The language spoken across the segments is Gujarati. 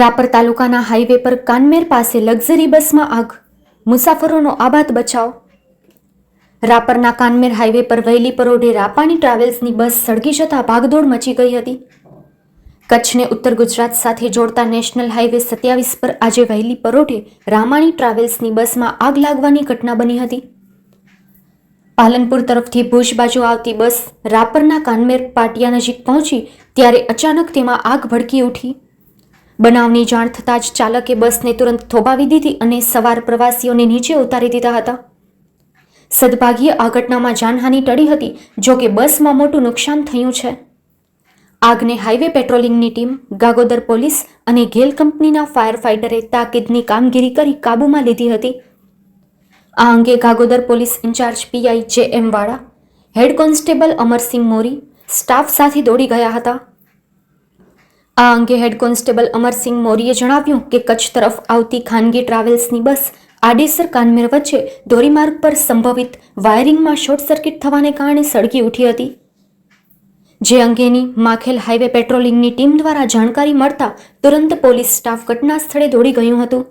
રાપર તાલુકાના હાઈવે પર કાનમેર પાસે લક્ઝરી બસમાં આગ. મુસાફરોનો આબાદ બચાવ. રાપરના કાનમેર હાઈવે પર વહેલી પરોઢે રાપાણી ટ્રાવેલ્સની બસ સળગી જતાં ભાગદોડ મચી ગઈ હતી. કચ્છને ઉત્તર ગુજરાત સાથે જોડતા નેશનલ હાઈવે સત્યાવીસ પર આજે વહેલી પરોઢે રામાણી ટ્રાવેલ્સની બસમાં આગ લાગવાની ઘટના બની હતી. પાલનપુર તરફથી ભુજ બાજુ આવતી બસ રાપરના કાનમેર પાટિયા નજીક પહોંચી, ત્યારે અચાનક તેમાં આગ ભડકી ઉઠી. બનાવની જાણ થતાં જ ચાલકે બસને તુરંત થોભાવી દીધી અને સવાર પ્રવાસીઓને નીચે ઉતારી દીધા હતા. સદભાગ્યે આ ઘટનામાં જાનહાનિ ટળી હતી, જો કે બસમાં મોટું નુકસાન થયું છે. આગને હાઈવે પેટ્રોલિંગની ટીમ, ગાગોદર પોલીસ અને ઘેલ કંપનીના ફાયર ફાઇટરે તાકીદની કામગીરી કરી કાબૂમાં લીધી હતી. આ અંગે Gagodar police in charge PI J M વાળા, head constable Amarsinh Mori, staff સાથે દોડી ગયા હતા. આ અંગે હેડ કોન્સ્ટેબલ અમરસિંહ મોરીએ જણાવ્યું કે કચ્છ તરફ આવતી ખાનગી ટ્રાવેલ્સની બસ આડેસર કાનમેર વચ્ચે ધોરીમાર્ગ પર સંભવિત વાયરિંગમાં શોર્ટ સર્કિટ થવાને કારણે સળગી ઉઠી હતી. જે અંગેની માખેલ હાઈવે પેટ્રોલિંગની ટીમ દ્વારા જાણકારી મળતા તુરંત પોલીસ સ્ટાફ ઘટના સ્થળે દોડી ગયું હતું.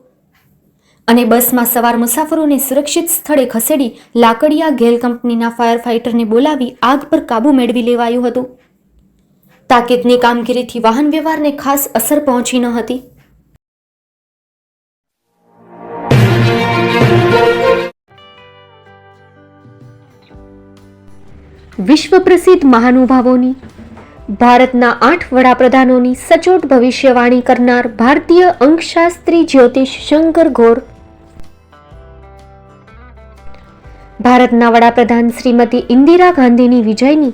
અને બસમાં સવાર મુસાફરોને સુરક્ષિત સ્થળે ખસેડી લાકડિયા ગેલ કંપનીના ફાયર ફાઇટરને બોલાવી આગ પર કાબૂ મેળવી લેવાયું હતું. તાકીદની કામગીરીથી વાહન વ્યવહારને ખાસ અસર પહોંચી ન હતી. વિશ્વ પ્રસિદ્ધ મહાનુભાવોની, ભારતના આઠ વડાપ્રધાનોની સચોટ ભવિષ્યવાણી કરનાર ભારતીય અંકશાસ્ત્રી જ્યોતિષ શંકર ઘોર ભારતના વડાપ્રધાન શ્રીમતી ઇન્દિરા ગાંધીની વિજયની